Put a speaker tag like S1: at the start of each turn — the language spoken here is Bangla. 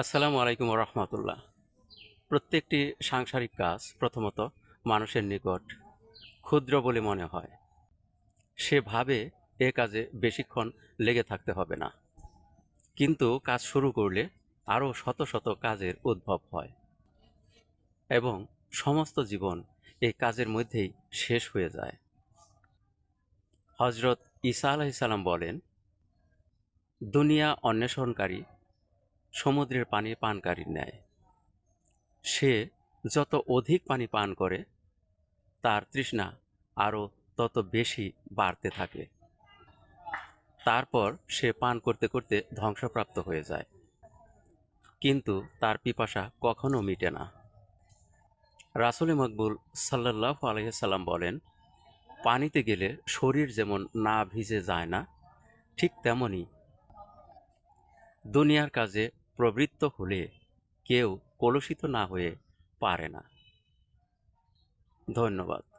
S1: আসসালামু আলাইকুম রহমতুল্লাহ প্রত্যেকটি সাংসারিক কাজ প্রথমত মানুষের নিকট ক্ষুদ্র বলে মনে হয়। সে ভাবে এ কাজে বেশিক্ষণ লেগে থাকতে হবে না। কিন্তু কাজ শুরু করলে আরও শত শত কাজের উদ্ভব হয় এবং সমস্ত জীবন এই কাজের মধ্যেই শেষ হয়ে যায়। হজরত ঈসা আলাইসাল্লাম বলেন, দুনিয়া অন্বেষণকারী সমুদ্রের পানি পানকারীর ন্যায়। সে যত অধিক পানি পান করে, তার তৃষ্ণা আরও তত বেশি বাড়তে থাকে। তারপর সে পান করতে করতে ধ্বংসপ্রাপ্ত হয়ে যায়। কিন্তু তার পিপাসা কখনো মিটে না। রাসুল মকবুল সাল্লাহ আলহিসাল্লাম বলেন, পানিতে গেলে শরীর যেমন না ভিজে যায় না, ঠিক তেমনি দুনিয়ার কাজে প্রবৃত্ত হলে কেউ কলুষিত না হয়ে পারে না। ধন্যবাদ।